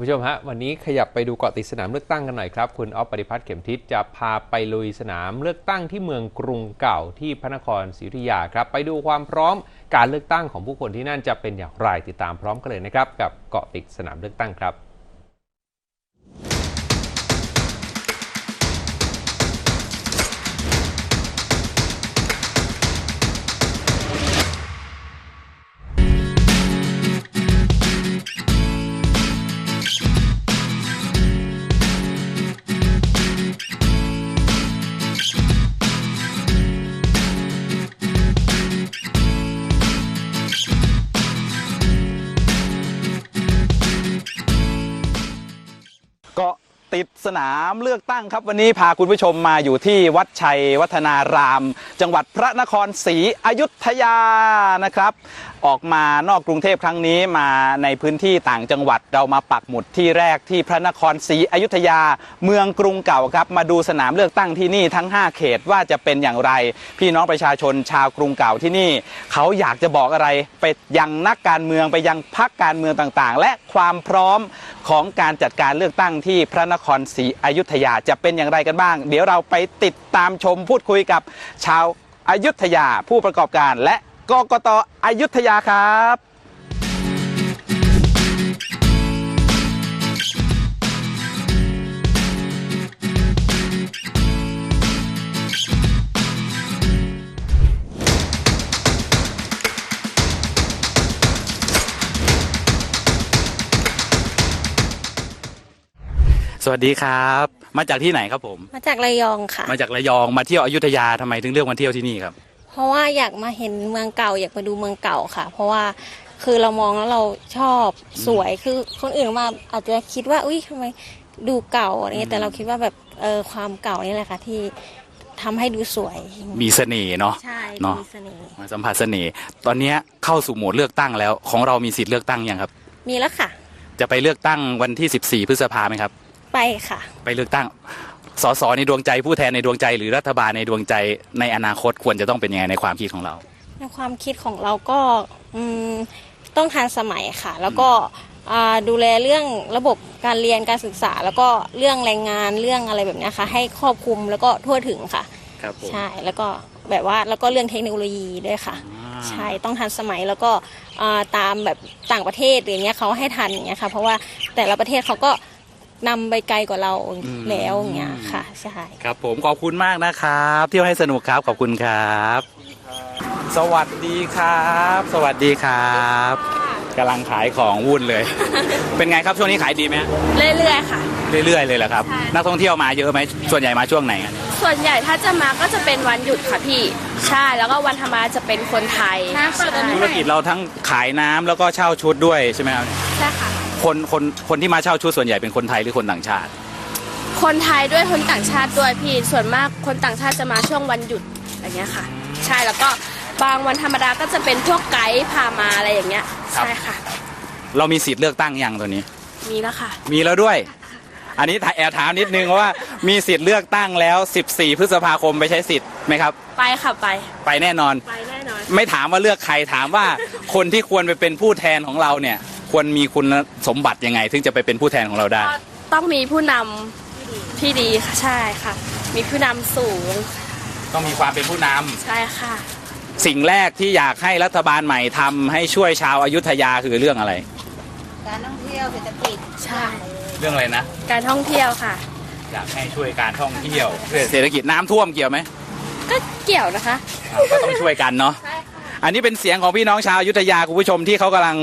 ผู้ชมฮะวันนี้ขยับไปดูเกาะติดสนามเลือกตั้งกันหน่อยครับ คุณออฟปฏิพัฒน์เข็มทิศจะพาไปลุยสนามเลือกตั้งที่เมืองกรุงเก่าที่พระนครศรีอยุธยาครับ ไปดูความพร้อมการเลือกตั้งของผู้คนที่นั่นจะเป็นอย่างไรติดตามพร้อมกันเลยนะครับ กับเกาะติดสนามเลือกตั้งครับ ติด สนามเลือกตั้งครับ วันนี้พาคุณผู้ชมมาอยู่ที่วัดชัยวัฒนาราม จังหวัดพระนครศรีอยุธยานะครับ ออกมานอกกรุงเทพครั้งนี้มาในพื้นที่ต่างจังหวัดเรามาปักหมุดที่แรกที่พระนครศรีอยุธยา เมืองกรุงเก่าครับ มาดูสนามเลือกตั้งที่นี่ทั้ง 5 เขตว่าจะเป็นอย่างไร พี่น้องประชาชนชาวกรุงเก่าที่นี่ เขาอยากจะบอกอะไรไปยังนักการเมืองไปยังพรรคการเมืองต่างๆ และความพร้อมของการจัดการเลือกตั้งที่พระนครศรีอยุธยาจะเป็นอย่างไรกันบ้าง เดี๋ยวเราไปติดตามชมพูดคุยกับ ชาวอายุทยาผู้ประกอบการและกกตอยุธยาครับ สวัสดีครับ มาจากที่ไหนครับผม มาจากระยองค่ะ มาจากระยองมาเที่ยวอยุธยาทำไมถึงเลือกมาเที่ยวที่นี่ครับ เพราะว่าอยากมาเห็นเมืองเก่าอยากมาดูเมืองเก่าค่ะ เพราะว่าคือเรามองแล้วเราชอบสวยคือคนอื่นมาอาจจะคิดว่าอุ้ยทำไมดูเก่าอะไรเงี้ยแต่เราคิดว่าแบบเออความเก่านี่แหละค่ะที่ทำให้ดูสวยมีเสน่ห์เนาะใช่เนอะมีเสน่ห์มาสัมผัสเสน่ห์ตอนเนี้ยเข้าสู่โหมดเลือกตั้งแล้ว ของเรามีสิทธิ์เลือกตั้งยังครับ มีแล้วค่ะ จะไปเลือกตั้งวันที่ 14 พฤษภาไหมครับ ไปค่ะ ไปเลือกตั้งสสในดวงใจผู้แทนในดวงใจหรือรัฐบาลในดวงใจในอนาคตควรจะต้องเป็นยังไงในความคิดของเรา ในความคิดของเราก็อืมต้องทันสมัยค่ะ แล้วก็อ่าดูแลเรื่องระบบการเรียนการศึกษา แล้วก็เรื่องแรงงานเรื่องอะไรแบบเนี้ยค่ะ ให้ครอบคลุมแล้วก็ทั่วถึงค่ะ ครับผม ใช่แล้วก็แบบว่าแล้วก็เรื่องเทคโนโลยีด้วยค่ะใช่ต้องทันสมัยแล้วก็อ่าตามแบบต่างประเทศอย่างเงี้ยเขาให้ทันอย่างเงี้ยค่ะเพราะว่าแต่ละประเทศเขาก็ นำไปไกลกว่าเราแล้วอย่างเงี้ยค่ะใช่ครับ ผมขอบคุณมากนะครับ เที่ยวให้สนุกครับขอบคุณครับ สวัสดีครับ สวัสดีครับกำลังขายของวุ่นเลย เป็นไงครับช่วงนี้ขายดีไหมฮะเรื่อยๆค่ะ เรื่อยๆเลยเหรอครับใช่นักท่องเที่ยวมาเยอะไหมส่วนใหญ่มาช่วงไหนกันส่วนใหญ่ถ้าจะมาก็จะเป็นวันหยุดค่ะพี่ใช่แล้วก็วันธรรมดาจะเป็นคนไทยน้ำเปิดอันนี้ธุรกิจเราทั้งขายน้ำแล้วก็เช่าชุดด้วยใช่ไหมครับใช่ค่ะ คนคนคนที่มาเช่าชุดส่วนใหญ่เป็นคนไทยหรือคนต่างชาติ คนไทยด้วยคนต่างชาติด้วยพี่ส่วนมากคนต่างชาติจะมาช่วงวันหยุดอย่างเงี้ยค่ะ ใช่แล้วก็บางวันธรรมดาก็จะเป็นพวกไกด์พามาอะไรอย่างเงี้ยครับ ใช่ค่ะ เรามีสิทธิ์เลือกตั้งยังตัวนี้ มีแล้วค่ะ มีแล้วด้วย อันนี้แอบถามนิดนึงว่ามีสิทธิ์เลือกตั้งแล้ว 14 พฤษภาคมไปใช้สิทธิ์ไหมครับ ไปค่ะไปไปแน่นอน ไปแน่นอน ไม่ถามว่าเลือกใครถามว่า คนที่ควรไปเป็นผู้แทนของเราเนี่ย ควรมีคุณสมบัติยังไง ถึงจะไปเป็นผู้แทนของเราได้ ก็ต้องมีผู้นำที่ดีค่ะใช่ค่ะ มีผู้นำสูงต้องมีความเป็นผู้นำใช่ค่ะ สิ่งแรกที่อยากให้รัฐบาลใหม่ทำให้ช่วยชาวอายุทยาคือเรื่องอะไร การท่องเที่ยวเศรษฐกิจใช่ เรื่องอะไรนะ การท่องเที่ยวค่ะ อยากให้ช่วยการท่องเที่ยวเศรษฐกิจน้ำท่วมเกี่ยวไหมก็เกี่ยวนะคะก็ต้องช่วยกันเนาะ ใช่ค่ะ อันนี้เป็นเสียงของพี่น้องชาวอยุธยาคุณผู้ชมที่เขากำลัง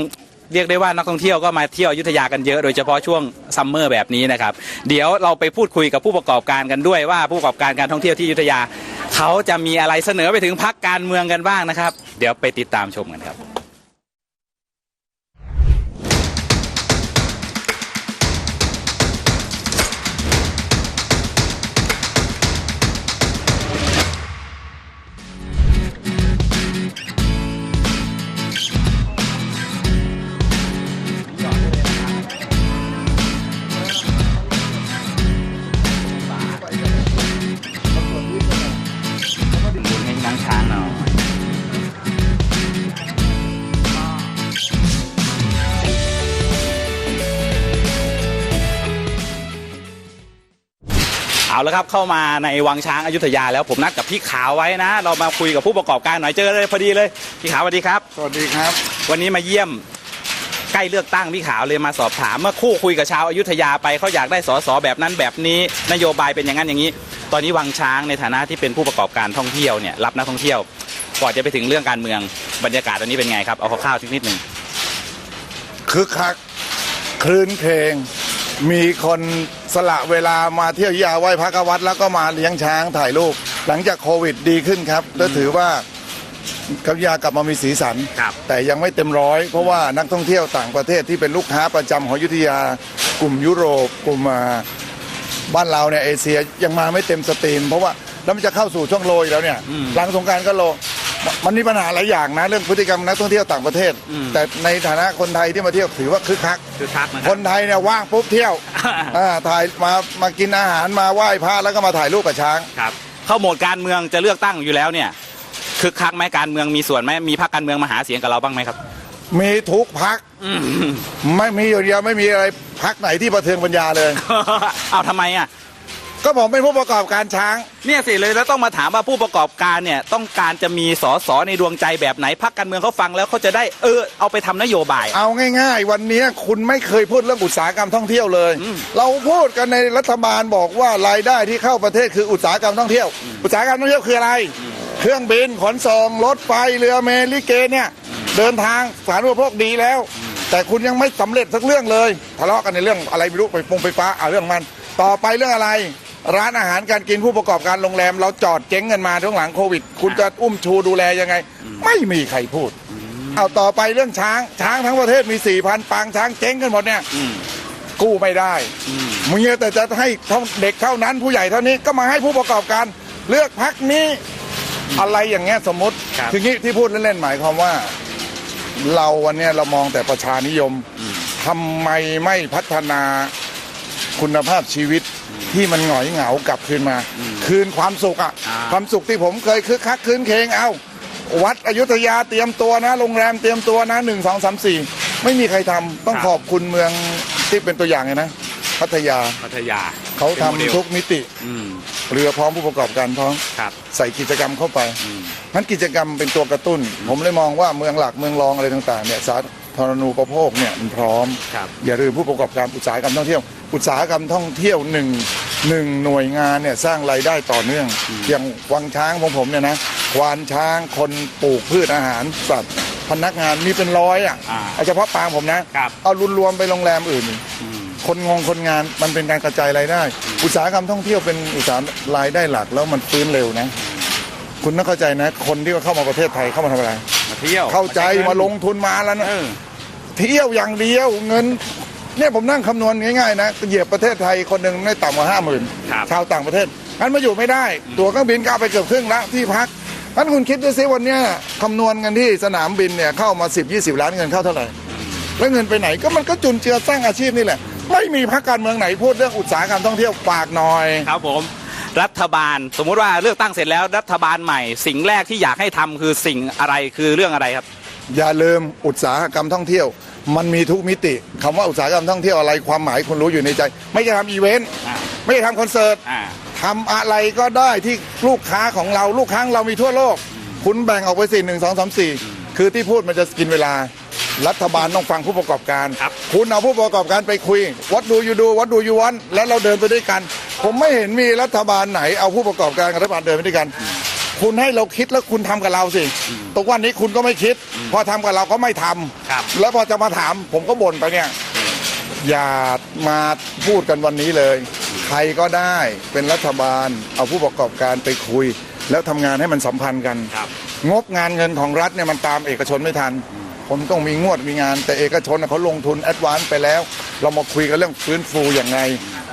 เรียกได้ว่านักท่องเที่ยวก็มาเที่ยวอยุธยากันเยอะโดยเฉพาะช่วงซัมเมอร์แบบนี้นะครับ เดี๋ยวเราไปพูดคุยกับผู้ประกอบการกันด้วยว่าผู้ประกอบการการท่องเที่ยวที่อยุธยา เขาจะมีอะไรเสนอไปถึงพักการเมืองกันบ้างนะครับ เดี๋ยวไปติดตามชมกันครับ เอาละครับเข้ามาในวังช้างอยุธยาแล้วผมนัดกับพี่ขาวไว้นะ เรามาคุยกับผู้ประกอบการหน่อยเจอเลยพอดีเลยพี่ขาวสวัสดีครับ สวัสดีครับ วันนี้มาเยี่ยมใกล้เลือกตั้งพี่ขาวเลยมาสอบถามเมื่อคู่คุยกับชาวอยุธยาไปเขาอยากได้สสแบบนั้นแบบนี้นโยบายเป็นอย่างนั้นอย่างนี้ ตอนนี้วังช้างในฐานะที่เป็นผู้ประกอบการท่องเที่ยวเนี่ยรับนักท่องเที่ยวก่อนจะไปถึงเรื่องการเมืองบรรยากาศตอนนี้เป็นไงครับเอาคร่าวๆสักนิดหนึ่งคึกคักคลื่นเพลง มีคนสละเวลามาเที่ยวอยุธยาไหว้พระกวัดแล้วก็มาเลี้ยงช้างถ่ายรูปหลังจากโควิดดีขึ้นครับและถือว่าอยุธยากลับมามีสีสัน ครับ แต่ยังไม่เต็มร้อย เพราะว่านักท่องเที่ยวต่างประเทศที่เป็นลูกค้าประจำของอยุธยากลุ่มยุโรปกลุ่มอ่าบ้านเราเนี่ยเอเชียยังมาไม่เต็มสตรีม เพราะว่าแล้วมันจะเข้าสู่ช่วงโรยแล้วเนี่ยอืมหลังสงกรารก็โล มันมีปัญหาหลายอย่างนะเรื่องพฤติกรรมนักท่องเที่ยวต่างประเทศ อืม แต่ในฐานะคนไทยที่มาเที่ยวถือว่าคึกคัก คือทักนะคครับนไทยเนี่ยว่างปุ๊บเที่ยวอ่าถ่ายมามากินอาหารมาไหว้พระแล้วก็มาถ่ายรูปกับช้าง ครับ เข้าโหมดการเมืองจะเลือกตั้งอยู่แล้วเนี่ยคึกคักไหมการเมืองมีส่วนไหมมีพรรคการเมืองมาหาเสียงกับเราบ้างไหมครับ มีทุกพักอืมไม่มีอยู่เดียวไม่มีอะไรพักไหนที่ประเทืองปัญญาเลย เอาทำไมอะ ก็ผมเป็นผู้ประกอบการช้าง เนี่ยสิเลยแล้วต้องมาถามว่าผู้ประกอบการเนี่ยต้องการจะมีสสในดวงใจแบบไหนพรรคการเมืองเขาฟังแล้วเขาจะได้เออเอาไปทำนโยบาย เอาง่าย ๆ วันนี้คุณไม่เคยพูดเรื่องอุตสาหกรรมท่องเที่ยวเลยอืมเราพูดกันในรัฐบาลบอกว่ารายได้ที่เข้าประเทศคืออุตสาหกรรมท่องเที่ยว อุตสาหกรรมท่องเที่ยวคืออะไร เครื่องบินขนส่งรถไฟเรือเมลิเกเนี่ยเดินทางสาธารณูปโภคดีแล้ว แต่คุณยังไม่สำเร็จสักเรื่องเลย ทะเลาะกันในเรื่องอะไรไม่รู้ไปปงไปฟ้าเอาเรื่องมัน ต่อไปเรื่องอะไร ร้านอาหารการกินผู้ประกอบการโรงแรม เราจอดเจ๊งกันมาช่วงหลังโควิด คุณจะอุ้มชูดูแลยังไง ไม่มีใครพูด เอาต่อไปเรื่องช้างช้างทั้งประเทศมี4ี่พันปางช้างเจ๊งกันหมดเนี่ยอืมกู้ไม่ได้อืมมึงเนี่ยแต่จะให้เท่าเด็กเท่านั้นผู้ใหญ่เท่านี้ก็มาให้ผู้ประกอบการเลือกพักนี้ อะไรอย่างเงี้ยสมมติครับทีนี้ที่พูดเล่นๆหมายความว่า เราวันเนี้ยเรามองแต่ประชานิยมทำไมไม่พัฒนาคุณภาพชีวิต ที่มันหงอยเหงากลับคืนมา คืนความสุขอะอ่าความสุขที่ผมเคยคึกคักคืนเคงเอาวัดอยุธยาเตรียมตัวนะโรงแรมเตรียมตัวนะหนึ่งสองสามสี่ไม่มีใครทำต้องขอบคุณเมืองที่เป็นตัวอย่างเลยนะ พัทยาพัทยาเขาทำป็นโมดลทุกมิติอืมเรือพร้อมผู้ประกอบการพร้อมครับใส่กิจกรรมเข้าไปอืมนั้นกิจกรรมเป็นตัวกระตุ้น ผมเลยมองว่าเมืองหลักเมืองรองอะไรต่างๆเนี่ยสาธารณูปโภคเนี่ยมันพร้อมครับอย่าลืมผู้ประกอบการอุตสาหกรรมท่องเที่ยว อุตสาหกรรมท่องเที่ยวหนึ่งหนึ่งหน่วยงานเนี่ยสร้างรายได้ต่อเนื่อง อย่างวังช้างของผมเนี่ยนะควานช้างคนปลูกพืชอาหารสัตว์พนักงานมีเป็นร้อยอะอ่าเอาเฉพาะปางผมนะ ครับ เอารวมๆไปโรงแรมอื่นอืมคนงงคนงานมันเป็นการกระจายรายได้ อุตสาหกรรมท่องเที่ยวเป็นอุตสาหรายได้หลักแล้วมันฟื้นเร็วนะ คุณต้องเข้าใจนะ คนที่เข้ามาประเทศไทยเข้ามาทำอะไร มาเที่ยวเข้าใจช้งินมาลงทุนมาแล้วนะ เออ เที่ยวอย่างเดียวเงิน เนี่ยผมนั่งคำนวณง่ายๆนะเหยียบประเทศไทยคนหนึ่งไม่ต่ำกว่าห้าหมื่นครับชาวต่างประเทศงั้นมาอยู่ไม่ได้ ตั๋วเครื่องบินก็เอาไปเกือบครึ่งละที่พักงั้นคุณคิดดูซิวันเนี้ยคำนวณกันที่สนามบินเนี่ยเข้ามา 10 20 ล้านเงินเข้าเท่าไหร่ แล้วเงินไปไหนก็มันก็จุนเจือสร้างอาชีพนี่แหละ ไม่มีพักการเมืองไหนพูดเรื่องอุตสาหกรรมท่องเที่ยวฝากหน่อย ครับผม รัฐบาล สมมุติว่าเลือกตั้งเสร็จแล้วรัฐบาลใหม่ สิ่งแรกที่อยากให้ทำคือสิ่งอะไรคือเรื่องอะไรครับ อย่าลืมอุตสาหกรรมท่องเที่ยว มันมีทุกมิติคำว่าอุตสาหกรรมท่องเที่ยวอะไรความหมายคุณรู้อยู่ในใจ ไม่ใช่ทำอีเวนต์อ่าไม่ใช่ทำคอนเสิร์ต อ่า ทำอะไรก็ได้ที่ลูกค้าของเราลูกค้าเรามีทั่วโลก คุณแบ่งออกไปสี่หนึ่งสองสามสี่คือที่พูดมันจะกินเวลา รัฐบาลต้องฟังผู้ประกอบการครับคุณเอาผู้ประกอบการไปคุยวัดดูยูดูวัดดูยูวันแล้วเราเดินไปด้วยกัน ผมไม่เห็นมีรัฐบาลไหนเอาผู้ประกอบการกับรัฐบาลเดินไปด้วยกัน คุณให้เราคิดแล้วคุณทำกับเราสิตรงวันนี้คุณก็ไม่คิด พอทำกับเราก็ไม่ทำครับแล้วพอจะมาถาม ผมก็บ่นไปเนี่ย อย่ามาพูดกันวันนี้เลย ใครก็ได้เป็นรัฐบาล เอาผู้ประกอบการไปคุย แล้วทำงานให้มันสัมพันธ์กันครับงบงานเงินของรัฐเนี่ยมันตามเอกชนไม่ทันผมต้องมีงวดมีงาน แต่เอกชนน่ะเขาลงทุนแอดวานซ์ไปแล้ว เรามาคุยกันเรื่องฟื้นฟูอย่างไง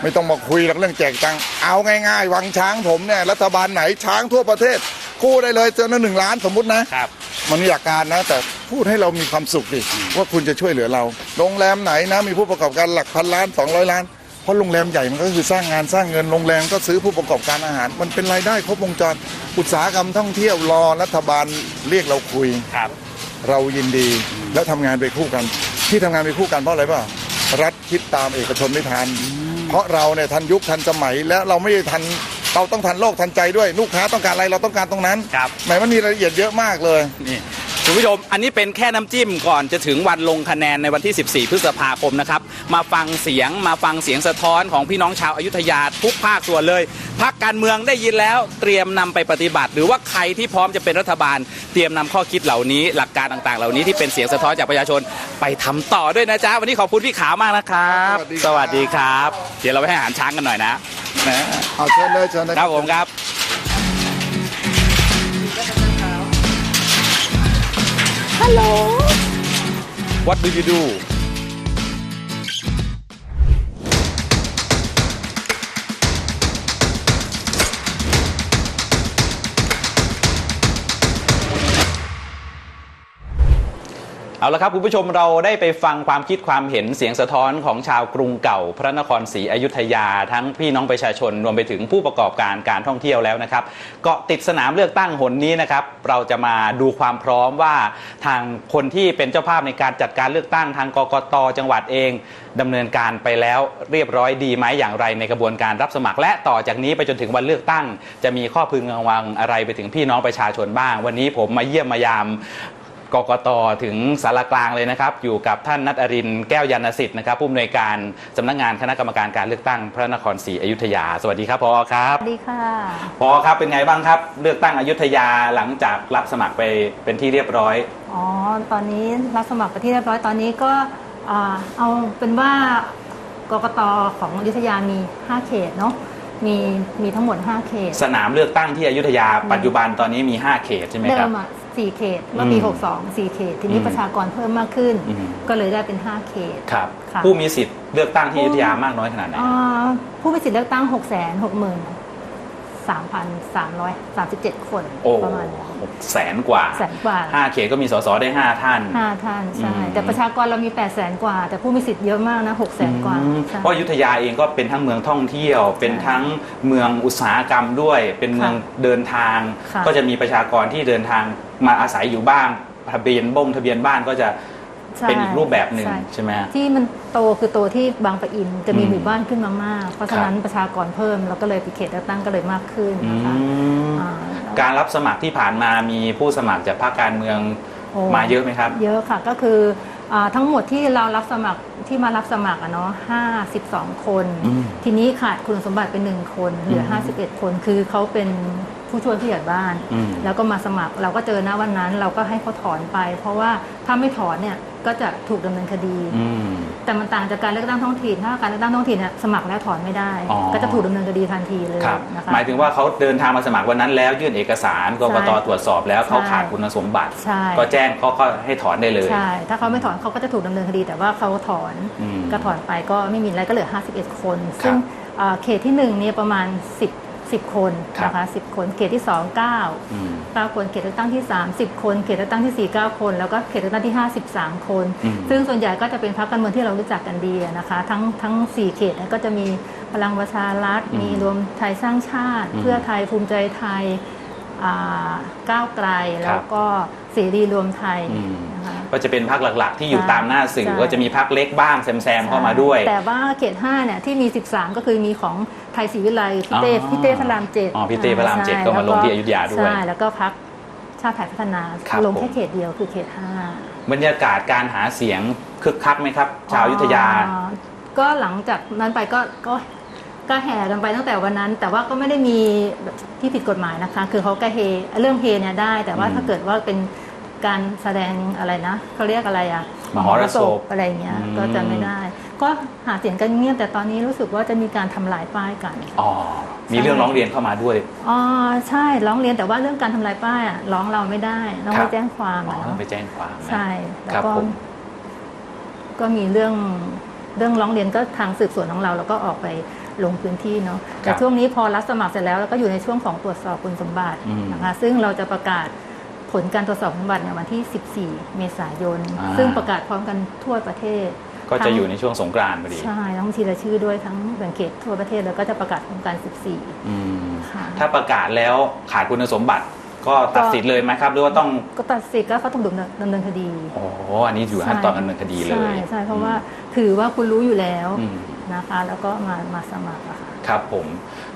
ไม่ต้องมาคุยเรื่องแจกตังค์เอาง่าย ๆ วังช้างผมเนี่ยรัฐบาลไหนช้างทั่วประเทศ กู้ได้เลยเจอหนึ่งล้านสมมุตินะ ครับ มันมีหลักการนะ แต่พูดให้เรามีความสุขดิว่าคุณจะช่วยเหลือเรา โรงแรมไหนนะ มีผู้ประกอบการหลักพันล้าน 200 ล้าน เพราะโรงแรมใหญ่มันก็คือสร้างงานสร้างเงินโรงแรมก็ซื้อผู้ประกอบการอาหาร มันเป็นรายได้ครบวงจร อุตสาหกรรมท่องเที่ยวรอรัฐบาลเรียกเราคุย ครับ เรายินดีแล้วทำงานไปคู่กัน ที่ทำงานไปคู่กันเพราะอะไรเปล่ารัฐคิดตามเอกชนไม่ทัน เพราะเราเนี่ยทันยุคทันสมัยและเราไม่ได้ทัน เราต้องทันโลกทันใจด้วยลูกค้าต้องการอะไรเราต้องการตรงนั้นครับหมายมันมีรายละเอียดเยอะมากเลยนี่ คุณผู้ชม อันนี้เป็นแค่น้ำจิ้มก่อนจะถึงวันลงคะแนนในวันที่ 14 พฤษภาคมนะครับ มาฟังเสียงมาฟังเสียงสะท้อนของพี่น้องชาวอายุทยาทุกภาคส่วนเลย พักการเมืองได้ยินแล้วเตรียมนำไปปฏิบัติ หรือว่าใครที่พร้อมจะเป็นรัฐบาล เตรียมนำข้อคิดเหล่านี้หลักการต่างๆ เหล่านี้ที่เป็นเสียงสะท้อนจากประชาชนไปทำต่อด้วยนะจ๊ะวันนี้ขอบคุณพี่ขาวมากนะครับ สวัสดีครับสวัสดีครับเดี๋ยวเราไปให้อาหารช้างกันหน่อยนะนะเอาเชิญเลยเชิญเลย ครับผมครับ What do you do เอาละครับคุณผู้ชมเราได้ไปฟังความคิดความเห็นเสียงสะท้อนของชาวกรุงเก่า พระนครศรีอยุธยา ทั้งพี่น้องประชาชนรวมไปถึงผู้ประกอบการการท่องเที่ยวแล้วนะครับเกาะติดสนามเลือกตั้งหนนี้นะครับเราจะมาดูความพร้อมว่าทางคนที่เป็นเจ้าภาพในการจัดการเลือกตั้งทางกกตจังหวัดเองดำเนินการไปแล้วเรียบร้อยดีไหมอย่างไรในกระบวนการรับสมัคร และต่อจากนี้ไปจนถึงวันเลือกตั้ง จะมีข้อพึงระวังอะไรไปถึงพี่น้องประชาชนบ้าง วันนี้ผมมาเยี่ยมมายาม กกตถึงสารกลางเลยนะครับ อยู่กับท่านนัทอรินทร์แก้วยานสิทธิ์นะครับผู้อำนวยการสำนักงานคณะกรรมการการเลือกตั้งพระนครศรีอยุธยา สวัสดีครับพอครับสวัสดีค่ะพอครับเป็นไงบ้างครับ เลือกตั้งอยุธยาหลังจากรับสมัครไปเป็นที่เรียบร้อยอ๋อตอนนี้รับสมัครไปที่เรียบร้อยตอนนี้ก็อ่าเอาเป็นว่ากกตของอยุธยามี 5 เขตเนาะมีมีทั้งหมด 5 เขต สนามเลือกตั้งที่อยุธยาปัจจุบันตอนนี้มี 5 เขตใช่ไหมเดิครับมอะ 4 เขตเมื่อปีอืม62 4 เขต ทีนี้อืมประชากรเพิ่มมากขึ้น อืม ก็เลยได้เป็น 5 เขต ครับ ค่ะ ผู้มีสิทธิ์เลือกตั้งที่อยุธยามากน้อยขนาดไหนอ่าผู้มีสิทธิ์เลือกตั้ง 6 6 3,337คนโอ้ประมาณนี้ แสนกว่า แสนกว่าห้าเขตก็มีสสได้ห้าท่าน ห้าท่านใช่ อืม แต่ประชากรเรามี8 0 0แสนกว่า แต่ผู้มีสิทธิ์เยอะมากนะ6 0แสนกว่าอืมใช่ เพราะอยุธยาเองก็เป็นทั้งเมืองท่องเที่ยว เป็นทั้งเมืองอุตสาหกรรมด้วย เป็นเมืองเดินทาง ค่ะก็จะมีประชากรที่เดินทางมาอาศัยอยู่บ้างทะเบียนบ้งทะเบียนบ้านก็จะ ใช่เป็นอีกรูปแบบหนึ่งใช่ ใช่ไหมฮะ ที่มันโตคือโตที่บางปะอินจะมีอืมหมู่บ้านขึ้นมามากเพราะฉะนั้นประชากรเพิ่มแล้วก็เลยเขตเลือกตั้งก็เลยมากขึ้นอืนะคะมอ่าการรับสมัครที่ผ่านมามีผู้สมัครจากภาคการเมืองโอ้มาเยอะไหมครับ เยอะค่ะก็คืออาทั้งหมดที่เรารับสมัครที่มารับสมัครอะเนาะ52 คน อืมทีนี้ขาดคุณสมบัติเป็นหนึ่งคนเหลืออืม51 คนคือเขาเป็น ผู้ช่วยผู้ใหญ่บ้าน อืม แล้วก็มาสมัครเราก็เจอนะวันนั้น เราก็ให้เขาถอนไป เพราะว่าถ้าไม่ถอนเนี่ยก็จะถูกดำเนินคดี อืม แต่มันต่างจากการเลือกตั้งท้องถิ่นถ้าการเลือกตั้งท้องถิ่นเนี่ยสมัครแล้วถอนไม่ได้ อ๋อ ก็จะถูกดำเนินคดีทันทีเลยครับ นะคะหมายถึงว่าเขาเดินทางมาสมัครวันนั้นแล้วยื่นเอกสารกกตใช่ตรวจสอบแล้วเขาใช่ขาดคุณสมบัติ ใช่ก็แจ้งเขาก็ให้ถอนได้เลย ใช่ ถ้าเขาไม่ถอนเขาก็จะถูกดำเนินคดี แต่ว่าเขาถอนอืมก็ถอนไปก็ไม่มีอะไรก็เหลือ 51 คนครับซึ่งเอ่อเขตที่1เนี่ยประมาณ 10 10 คนครับนะคะ10 คนเขตที่ 2 9 อืม 9 คนเขตเลือกตั้งที่ 30 คนเขตเลือกตั้งที่ 4 9 คน แล้วก็เขตเลือกตั้งที่ 53 คน อืม ซึ่งส่วนใหญ่ก็จะเป็นพรรคการเมืองที่เรารู้จักกันดีอะนะคะ ทั้งทั้ง 4 เขตเนี่ยก็จะมีพลังประชารัฐอืมมีรวมไทยสร้างชาติ อืมเพื่อไทยภูมิใจไทยอ่าก้าวไกลแล้วก็ เสรีรวมไทยอืม นะคะ ก็จะเป็นพักหลักๆ ที่อยู่ใช่ตามหน้าสื่อใช่ ก็จะมีพักเล็กบ้างแซมๆเข้ามาด้วย แต่ว่าเขต5เนี่ยที่มี 13 ก็คือมีของไทยศรีวิไลพี่เต้อ๋อพี่เต้พระรามเจ็ดอ๋อพี่เต้พระรามเจ็ดใช่ก็มาลงที่อยุธยาด้วยใช่แล้วก็พักชาติไทยพัฒนาครับลงแค่ผม เขตเดียวคือเขตห้าบรรยากาศการหาเสียงคึกคักไหมครับ ชาวอยุธยาอ๋อก็หลังจากนั้นไปก็ก็ ก็แห่กันไปตั้งแต่วันนั้น แต่ว่าก็ไม่ได้มีแบบที่ผิดกฎหมายนะคะ คือเขาก็เฮเรื่องเฮเนี่ยได้ แต่ว่าอืมถ้าเกิดว่าเป็นการแสดงอะไรนะเขาเรียกอะไรอะมหรสพอะไรอย่างเงี้ยอืมก็จะไม่ได้ ก็หาเสียงกันเงียบแต่ตอนนี้รู้สึกว่าจะมีการทำลายป้ายกันอ๋อมีเรื่องร้องเรียนเข้ามาด้วยอ๋อใช่ร้องเรียนแต่ว่าเรื่องการทำลายป้ายอะร้องเราไม่ได้ต้องครัไปบแจ้งความอ๋ออะต้องเนาะไปแจ้งความนะใช่แล้วครับก็ผมก็มีเรื่องเรื่องร้องเรียนก็ทางสืบสวนของเราเราก็ออกไป ลงพื้นที่เนาะแต่ช่วงนี้พอรับสมัครเสร็จแล้วเราก็อยู่ในช่วงของตรวจสอบคุณสมบัติอืมนะคะซึ่งเราจะประกาศผลการตรวจสอบคุณสมบัติในวันที่ 14 เมษายน อ่า ซึ่งประกาศพร้อมกันทั่วประเทศก็จะอยู่ในช่วงสงกรานต์พอดีใช่ทั้งทีละชื่อด้วยทั้งแบ่งเขตทั่วประเทศแล้วก็จะประกาศพร้อมกัน 14 อืมค่ะ ถ้าประกาศแล้วขาดคุณสมบัติ ก็ตัดสิทธิ์เลยไหมครับ หรือว่าต้องก็ตัดสิทธิ์ก็เขาต้องดำเนินดำเนินคดีโอ้อันนี้อยู่ขั้นตอนดำเนินคดีเลยใช่ใช่เพราะว่าถือว่าคุณรู้อยู่แล้วอืมนะคะแล้วก็มามาสมัครอะค่ะครับผม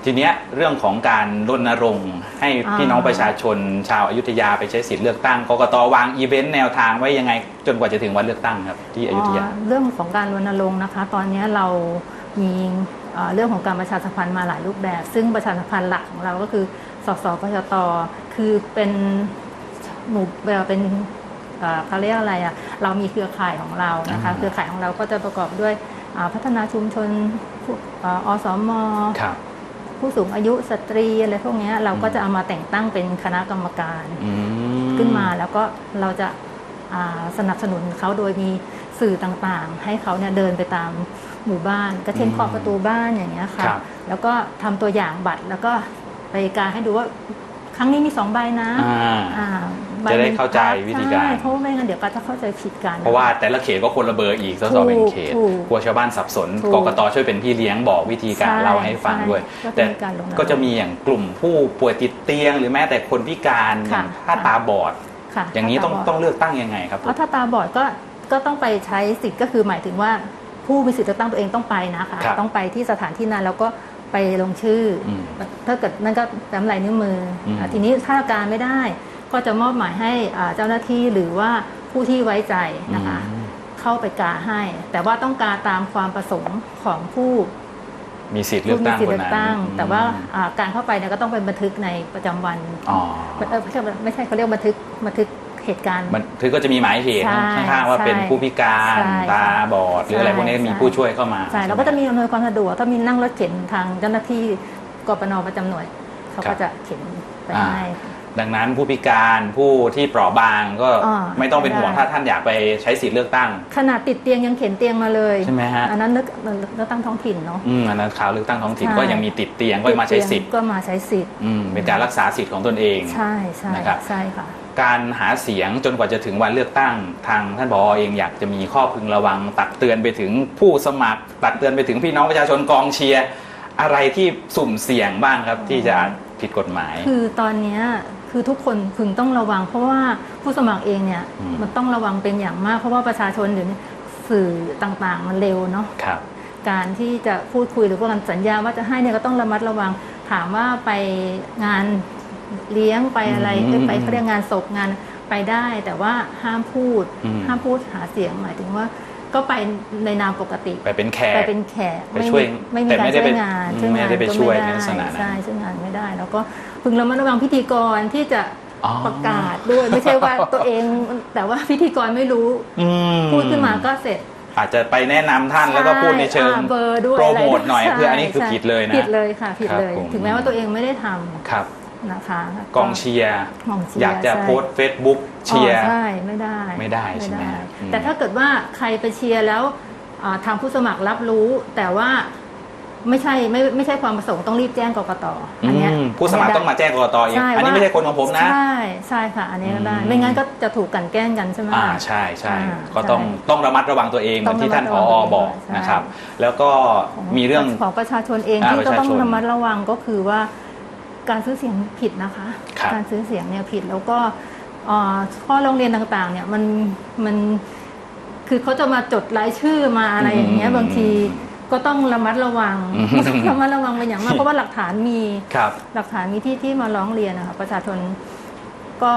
ทีเนี้ยเรื่องของการรณรงค์ให้อ่าพี่น้องประชาชน ชาวอยุธยาไปใช้สิทธิ์เลือกตั้งกกตวางอีเวนต์แนวทางไว้ยังไงจนกว่าจะถึงวันเลือกตั้งครับ ที่อยุธยาอ๋อเรื่องของการรณรงค์นะคะ ตอนนี้เรามีเอ่อเรื่องของการประชาสัมพันธ์มาหลายรูปแบบ ซึ่งประชาสัมพันธ์หลักของเราก็คือ สสปชตคือเป็นหมู่แบบเป็นเอ่อเขาเรียกอะไรอะเรามีเครือข่ายของเรานะคะอ่าเครือข่ายของเราก็จะประกอบด้วยอ่าพัฒนาชุมชนผู้เอ่ออสมครับผู้สูงอายุสตรีอะไรพวกเนี้ยเราก็จะเอามาแต่งตั้งเป็นคณะกรรมการอืมขึ้นมาแล้วก็เราจะอ่าสนับสนุนเขาโดยมีสื่อต่างๆ ให้เขาเนี่ยเดินไปตามหมู่บ้าน ก็เช่นอืมเคาะประตูบ้านอย่างเงี้ยค่ะครับแล้วก็ทำตัวอย่างบัตรแล้วก็ ไปการให้ดูว่าครั้งนี้มีสองใบนะอ่าอ่าใบจะได้เข้าใจวิธีการ ใช่เพราะว่าไม่งั้นเดี๋ยวก็จะเข้าใจผิดกัน เพราะว่าแต่ละเขตก็คนละเบอร์อีกสสเป็นเขตถูกกลัวชาวบ้านสับสนถูกกกตช่วยเป็นพี่เลี้ยงบอกวิธีการใช่เล่าให้ฟังด้วย ใช่ก็จะแต่มีการลงนามก็จะมีอย่างกลุ่มผู้ป่วยติดเตียง หรือแม้แต่คนพิการอค่ะ ย่างถ้าตาบอด ค่ะอย่างนี้ต้องถ้าบดต้องเลือกตั้งยังไงครับ เพราะถ้าตาบอดก็ก็ต้องไปใช้สิทธิ์ก็คือหมายถึงว่าผู้มีสิทธิ์เลือกตั้งตัวเองต้องไปนะคะ ครับ ต้องไปที่สถานที่นั้นแล้วก็ ไปลงชื่ออมถ้าเกิดนั่นก็แฟ้มลายนิ้วมืออมอะทีนี้ถ้าการไม่ได้ก็จะมอบหมายให้อ่าเจ้าหน้าที่หรือว่าผู้ที่ไว้ใจนะคะอืมเข้าไปกาให้ แต่ว่าต้องการตามความประสงค์ของผู้มีสิทธิ์เลืผู้อกมีตั้งสิทคธิ์นเลือกนั้นตั้งอืมแต่ว่าอ่าการเข้าไปเนี่ยก็ต้องเป็นบันทึกในประจำวันอ๋อเออไม่ใช่ไม่ใช่เขาเรียกบันทึกบันทึก เหตุการณ์ มันคือก็จะมีหมายเหตุใช่ข้างๆว่าใช่เป็นผู้พิการใช่ตาบอดหรืออะไรพวกนี้ใช่มีผู้ช่วยเข้ามาใช่แล้วก็จะมีอำนวยความสะดวกถ้ามีนั่งรถเข็นทางเจ้าหน้าที่กปนประจำหน่วยเขาก็จะเข็นไปให้ ดังนั้นผู้พิการผู้ที่เปราะบางก็อ่าไม่ต้องเป็นห่วงได้ ถ้าท่านอยากไปใช้สิทธิ์เลือกตั้ง ขนาดติดเตียงยังเข็นเตียงมาเลยใช่ไหมฮะ อันนั้นเลือกเลือกตั้งท้องถิ่นเนาะ อืมอันนั้นข่าวเลือกตั้งท้องถิ่นใช่ ก็ยังมีติดเตียงก็มาใช้สิทธิ์ก็มาใช้สิทธิ์ อืมเป็นการรักษาสิทธิ์ของตนเอง ใช่ใช่นะครับ ใช่ค่ะ การหาเสียงจนกว่าจะถึงวันเลือกตั้ง ทางท่านผอเองอยากจะมีข้อพึงระวัง ตักเตือนไปถึงผู้สมัคร ตักเตือนไปถึงพี่น้องประชาชนกองเชียร์อะไรที่สุ่มเสี่ยงบ้างครับที่จะผิดกฎหมาย คือตอนเนี้ยคือทุกคนพึงต้องระวัง เพราะว่าผู้สมัครเองเนี่ยอืมมันต้องระวังเป็นอย่างมาก เพราะว่าประชาชนเดี๋ยวนี้สื่อต่างๆ มันเร็วเนาะครับการที่จะพูดคุยหรือว่าการสัญญาว่าจะให้เนี่ยก็ต้องระมัดระวังถามว่าไปงาน เลี้ยงไปอะไรอืมเอ้ยไปเขาเรียกงานศพงานไปได้ แต่ว่าห้ามพูด อืม ห้ามพูดหาเสียงหมายถึงว่า ก็ไปในนามปกติไปเป็นแขก ไปเป็นแขกไปช่วยไม่มีแต่การไม่ได้ช่ไปวยงานอืมไม่ได้ไปก็ช่วยด้ในลักษณะนั้น ใช่ช่วยงานไม่ได้ แล้วก็พึงระมัดระวังพิธีกรที่จะอ๋อประกาศด้วยไม่ใช่ว่าตัวเองแต่ว่าพิธีกรไม่รู้อืมพูดขึ้นมาก็เสร็จ อาจจะไปแนะนำท่านแล้วก็พูดในเชิง อ่าเบอร์ด้วยโปรโมทหน่อยะไรคืออันนี้คือใช่ผิดเลยนะผิดเลยค่ะผิดเลย ครับผม ถึงแม้ว่าตัวเองไม่ได้ทำครับ นะคะกองเชียร์กองเชียร์อยากจะใช่โพสเฟซบุ๊กเชียร์อ๋อใช่ไม่ได้ไม่ได้ใช่ไหมด้อืมแต่ถ้าเกิดว่าใครไปเชียร์แล้วอ่าทางผู้สมัครรับรู้แต่ว่าไม่ใช่ไม่ไม่ใช่ความประสงค์ต้องรีบแจ้งกกตอันเนี้ยอืมผู้สมัครต้องมาแจ้งกรกตเองใช่อันนี้ว่าไม่ใช่คนของผมนะ ใช่ใช่ค่ะ อันนี้ก็ได้อืมไม่งั้นก็จะถูกกลันแกล้งกันใช่ไหมอ่าใช่ใช่อ่าก็ต้องใช่ต้องระมัดระวังตัวเองเหมือนที่ท่านผต้องอระมัดระวังบอกใช่นะครับ แล้วก็มีเรื่องของประชาชนเองอ่าที่ประก็ชาต้องชนระมัดระวังก็คือว่า การซื้อเสียงผิดนะคะ ครับ การซื้อเสียงเนี่ยผิดแล้วก็เอ่อข้อโรงเรียนต่างๆ เนี่ยมันมันคือเขาจะมาจดรายชื่อมาอะไรอย่างเงี้ยบางทีก็ต้องระมัดระวังอืม ต้องระมัดระวังเป็นอย่างมากเพราะว่าหลักฐานมี ครับ หลักฐานมีที่ที่มาร้องเรียนนะคะประชาชนก็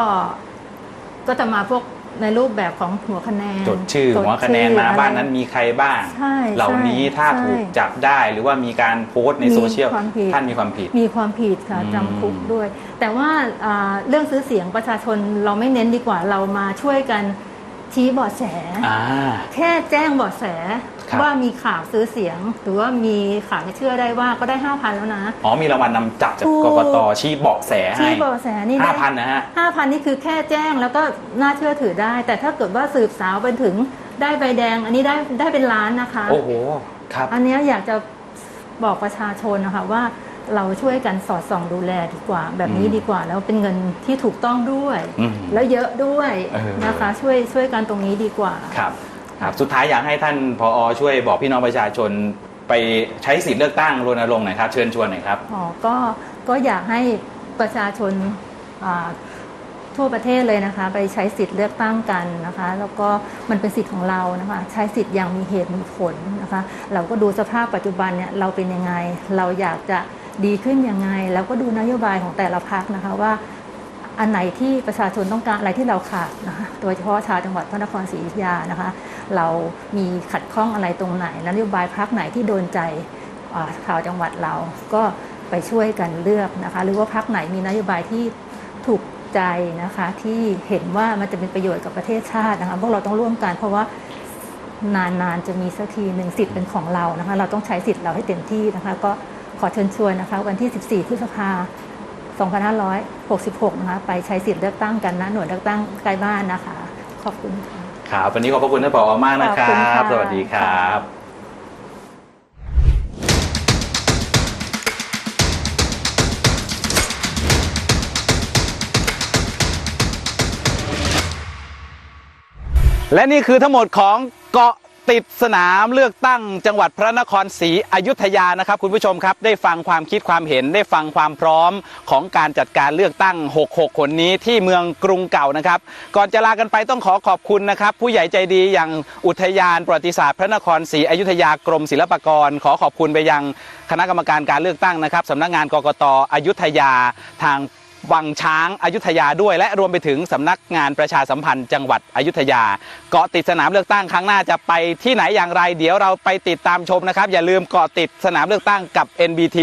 ก็จะมาพวก ในรูปแบบของหัวคะแนนจดชื่อจดหัวคะแนนมาชื่อบ้านนั้นมีใครบ้าง ใช่เหล่านี้ใช่ถ้าใช่ถูกจับได้หรือว่ามีการโพสต์ในมีโซเชียลความผิดท่านมีความผิด มีความผิดค่ะอืมจำคุกด้วย แต่ว่าอ่าเรื่องซื้อเสียงประชาชนเราไม่เน้นดีกว่าเรามาช่วยกันชี้เบาะแสอ่าแค่แจ้งเบาะแส ครับว่ามีข่าวซื้อเสียง หรือว่ามีข่าวให้เชื่อได้ว่าก็ได้ห้าพันแล้วนะ อ๋อมีรางวัลนำจับจากถูก กกตชี้เบาะแสให้ชี้เบาะแสนี่ห้าได้ พันนะฮะ ห้าพันนี่คือแค่แจ้งแล้วก็น่าเชื่อถือได้ แต่ถ้าเกิดว่าสืบสาวไปถึงได้ใบแดง อันนี้ได้ได้เป็นล้านนะคะ โอ้โหครับ อันเนี้ยอยากจะบอกประชาชนนะคะว่าเราช่วยกันสอดส่องดูแลดีกว่า แบบนี้อืมดีกว่าแล้วเป็นเงินที่ถูกต้องด้วย อืมแล้วเยอะด้วยเออ นะคะช่วยช่วยกันตรงนี้ดีกว่า ครับ ครับสุดท้ายอยากให้ท่านผอช่วยบอกพี่น้องประชาชนไปใช้สิทธิ์เลือกตั้งรณรงค์หน่อยครับเชิญชวนหน่อยครับ อ๋อก็ก็อยากให้ประชาชนอ่าทั่วประเทศเลยนะคะ ไปใช้สิทธิ์เลือกตั้งกันนะคะ แล้วก็มันเป็นสิทธิ์ของเรานะคะ ใช้สิทธิ์อย่างมีเหตุมีผลนะคะ เราก็ดูสภาพปัจจุบันเนี่ยเราเป็นยังไง เราอยากจะดีขึ้นยังไง แล้วก็ดูนโยบายของแต่ละพักนะคะว่า อันไหนที่ประชาชนต้องการอะไรที่เราขาดนะคะโดยเฉพาะชาวจังหวัดพระนครศรีอยุธยานะคะ เรามีขัดข้องอะไรตรงไหน และนโยบายพักไหนที่โดนใจอ่าชาวจังหวัดเราก็ไปช่วยกันเลือกนะคะ หรือว่าพักไหนมีนโยบายที่ถูกใจนะคะ ที่เห็นว่ามันจะเป็นประโยชน์กับประเทศชาตินะคะพวกเราต้องร่วมกันเพราะว่านานๆจะมีสักทีหนึ่งสิทธิ์เป็นของเรานะคะ เราต้องใช้สิทธิ์เราให้เต็มที่นะคะ ก็ขอเชิญชวนนะคะ วันที่ 14 พฤษภา 2566 นะคะ ไปใช้สิทธิ์เลือกตั้งกันนะหน่วยเลือกตั้งใกล้บ้านนะคะ ขอบคุณค่ะ ครับวันนี้ขอบพระคุณท่านผอมากนะคขอบคุณรับค่ะ สวัสดีครับ และนี่คือทั้งหมดของเกาะ ติดสนามเลือกตั้งจังหวัดพระนครศรีอยุธยานะครับคุณผู้ชมครับได้ฟังความคิดความเห็นได้ฟังความพร้อมของการจัดการเลือกตั้ง 66 คนนี้ที่เมืองกรุงเก่านะครับ ก่อนจะลากันไปต้องขอขอบคุณนะครับ ผู้ใหญ่ใจดีอย่างอุทยานประวัติศาสตร์พระนครศรีอยุธยากรมศิลปากร ขอขอบคุณไปยังคณะกรรมการการเลือกตั้งนะครับสำนักงานกกตอยุธยาทาง วังช้างอายุทยาด้วย และรวมไปถึงสำนักงานประชาสัมพันธ์จังหวัดอยุธยา เกาะติดสนามเลือกตั้งครั้งหน้าจะไปที่ไหนอย่างไร เดี๋ยวเราไปติดตามชมนะครับ อย่าลืมเกาะติดสนามเลือกตั้งกับ NBT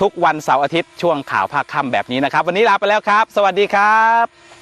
ทุกวันเสาร์อาทิตย์ช่วงข่าวภาคค่ำแบบนี้นะครับ วันนี้ลาไปแล้วครับ สวัสดีครับ